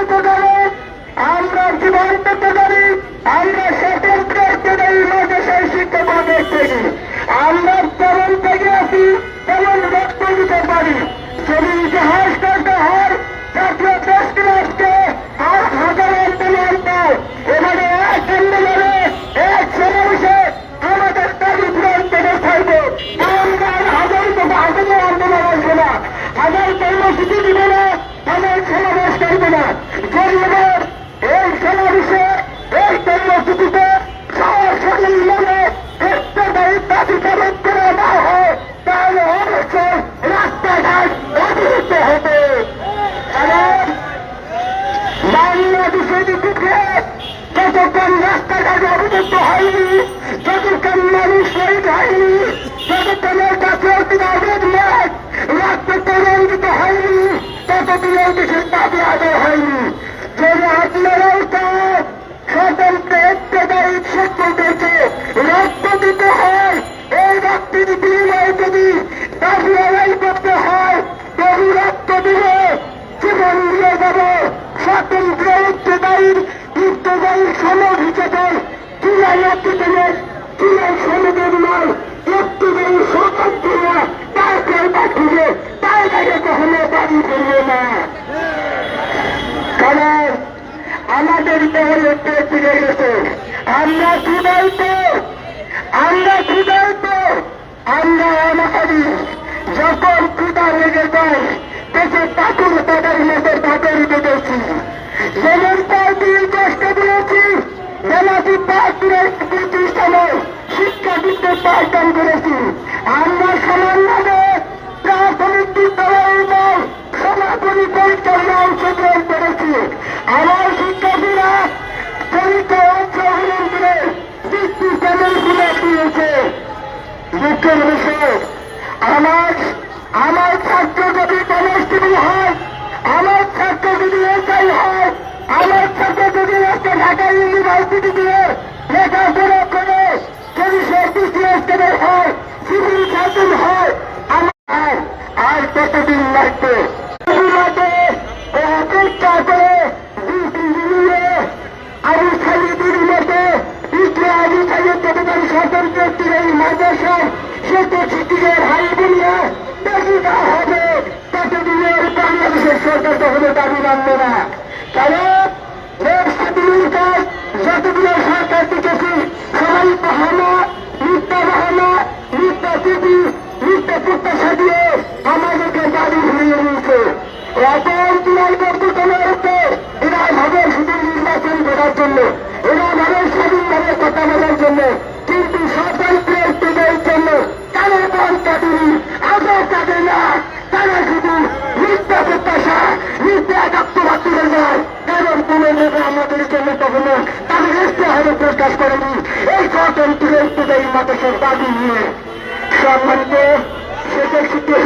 দিতে পারে আমরা জীবন দিতে পারি আমরা স্বতন্ত্র শিক্ষা মাদ্রাসায় শিক্ষক যতক্ষণ রাস্তাঘাট অবরুদ্ধ হয়নি যতক্ষণ মানুষ শহীদ হয়নি যতক্ষণের কাছে অতিবাদের মাঠ রক্ত তরঙ্গিত হয়নি ততদিনের দেশের দাবি আদায় হয়নি যদি আপনারাও তো স্বতন্ত্র ঐক্যদায়ী সত্যদেরকে রক্ত দিতে হয় এই রক্তের বিনিময়ে যদি দাবি আদায় করতে হয় তবু রক্ত দিলে জীবন দিয়ে যাব স্বতন্ত্র ঐক্যদায়ীর ঐক্যদায়ী সনদ হিসেবে চুলা নেতৃত্বের চুলা সনদের নয় ঐক্যদায়ী স্বতন্ত্র তারপর পাঠিয়ে তার কাছে কখনো দাবি করবে না। কারণ আমাদের দল ফিরে গেছে। আমরা ক্ষুদাইত আমরা ক্ষুদাইত আমরা আমাকারি যখন ক্ষুদা লেগে যায়, দেশে পাথর তাদের মতো পাথর পাঠদান করেছি। আমরা সমানভাবে প্রাথমিক বিদ্যালয় এবং সমাপনী পরীক্ষায় অংশগ্রহণ করেছি। আমার শিক্ষার্থীরা পরীক্ষা অংশগ্রহণ করে বৃত্তি কেমন খুলে দিয়েছে। বিষয়, আমার আমার ছাত্র যদি কনস্টেবল হয় কখনো দাবি মানবে না যায় কারণ কোন নেতা আমাদের জন্য কখনো তাদের ইস্তেহারে প্রকাশ করেনি এই স্বতন্ত্র এই মাদেশের দাবি নিয়ে সম্মানিত শিক্ষক